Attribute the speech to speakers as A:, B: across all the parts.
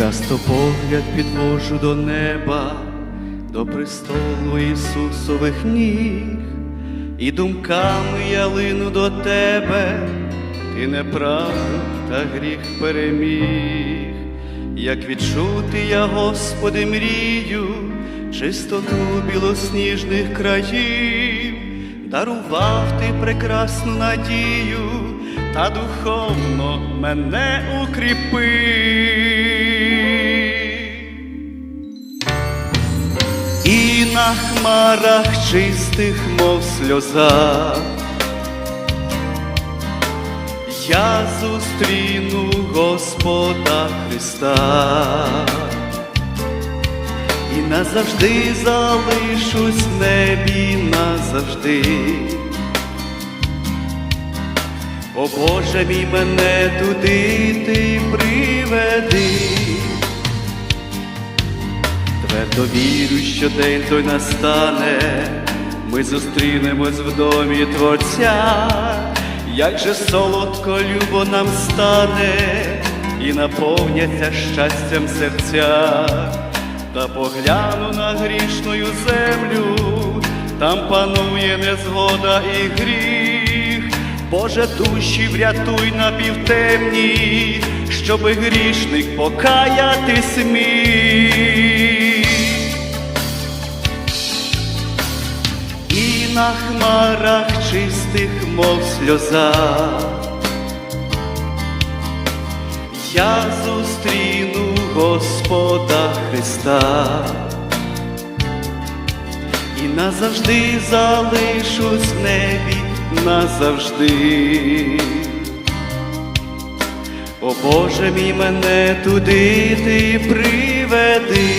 A: Часто погляд підвожу до неба, до престолу Ісусових ніг, і думками я лину до тебе, ти неправду та гріх переміг, як відчути я, Господи, мрію, чистоту білосніжних країв, дарував ти прекрасну надію, та духовно мене укріпив. На хмарах чистих, мов сльоза, я зустріну Господа Христа і назавжди залишусь в небі назавжди. О Боже мій мене туди ти приведи. Твердо вірю, що день той настане, ми зустрінемось в домі Творця, як же солодко любо нам стане, і наповняться щастям серця, та погляну на грішною землю, там панує незгода і гріх. Боже, душі врятуй на півтемні, щоби грішник покаятись міг. На хмарах чистих, мов сльоза, я зустріну Господа Христа і назавжди залишусь в небі назавжди. О Боже мій мене туди ти приведи.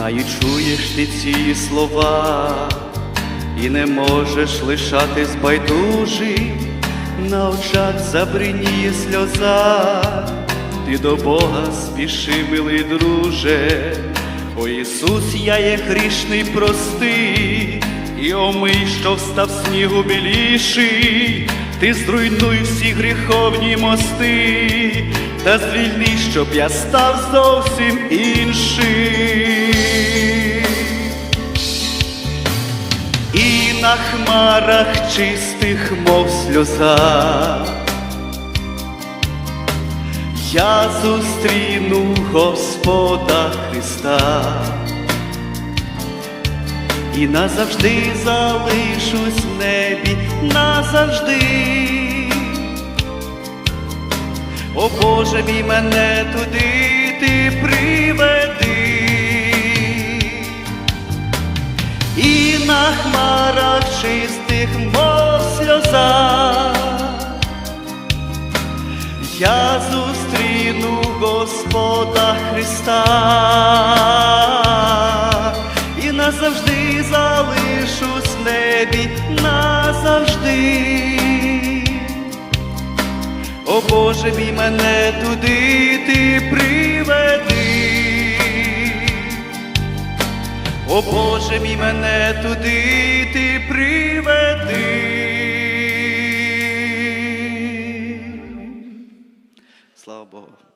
A: Знаю, чуєш ти ці слова, і не можеш лишатись байдужий, на очах забриніє сльоза, ти до Бога спіши, милий друже, о Ісус, я є грішний простий, і омий, що встав снігу біліший, ти зруйнуй всі гріховні мости, та звільни, щоб я став зовсім інший. І на хмарах чистих, мов сльоза, я зустріну Господа Христа і назавжди залишусь в небі назавжди. О Боже мій мене туди ти приведи, і на хмарах чистих, мов сльоза, я зустріну Господа Христа назавжди. О Боже мій мене туди ти приведи. О Боже мій мене туди ти приведи. Слава Богу.